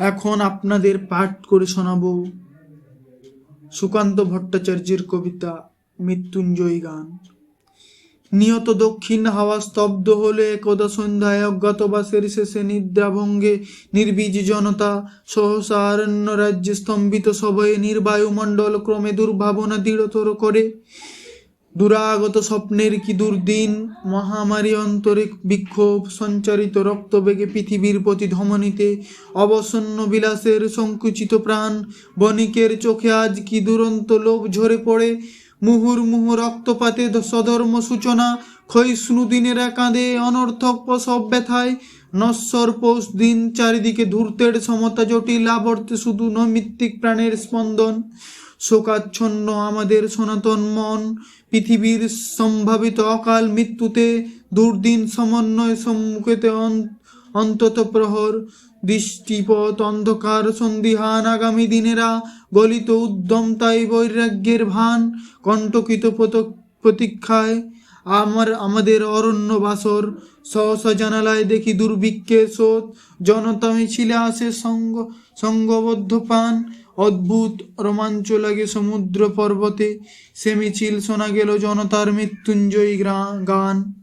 এখন আপনাদের পাঠ করে শোনাব সুকান্ত ভট্টাচার্যের কবিতা মৃত্যুঞ্জয়ী গান। নিহত দক্ষিণ হাওয়া স্তব্ধ হলে একদা সন্ধ্যায় অজ্ঞাতবাসের শেষে নিদ্রাভঙ্গে নির্বীজ জনতা, সহসা অরণ্য রাজ্যে স্তম্ভিত সভয়ে নির্বায়ুমণ্ডল ক্রমে দুর্ভাবনা দৃঢ়তর করে। দুরাগত স্বপ্নের কি দুর্দিন? মহামারী অন্তরে বিক্ষোভ, সঞ্চারিত রক্তবেগে পৃথিবীর প্রতি ধমনীতে অবসন্ন বিলাসের সংকুচিত প্রাণ। বণিকের চোখে আজ কি দুরন্ত লোভ ঝরে পড়ে? মুহুর্মুহু রক্তপাতে সধর্ম সূচনা, ক্ষয়িষ্ণু দিনেরা কাঁদে অনর্থক প্রসব ব্যথায়। নশ্বর পৌষ দিন চারিদিকে ধূর্তের সমতা জটিল, আবর্তে শুধু নৈমিত্তিক প্রাণের স্পন্দন। শোকাচ্ছন্ন আমাদের সনাতন মন, পৃথিবীর সম্ভাবিত অকাল মৃত্যুতে দুর্দিন সমন্বয় সম্মুখেতে অন- অন্তত প্রহর, দৃষ্টিপথ অন্ধকার সন্দিহান আগামী দিনেরা গলিত উদ্যম তাই বৈরাগ্যের ভান, কণ্টকিত প্রতীক্ষায় আমার, আমাদের অরণ্য বাসর, সহস জানালায় দেখি দুর্ভিক্ষে স্রোত। জনতা মিছিলে আসে সঙ্গ, সঙ্গবদ্ধ পান। অদ্ভুত রোমাঞ্চ লাগে সমুদ্র পর্বতে সে মিছিল শোনা গেল জনতার মৃত্যুঞ্জয়ী গান।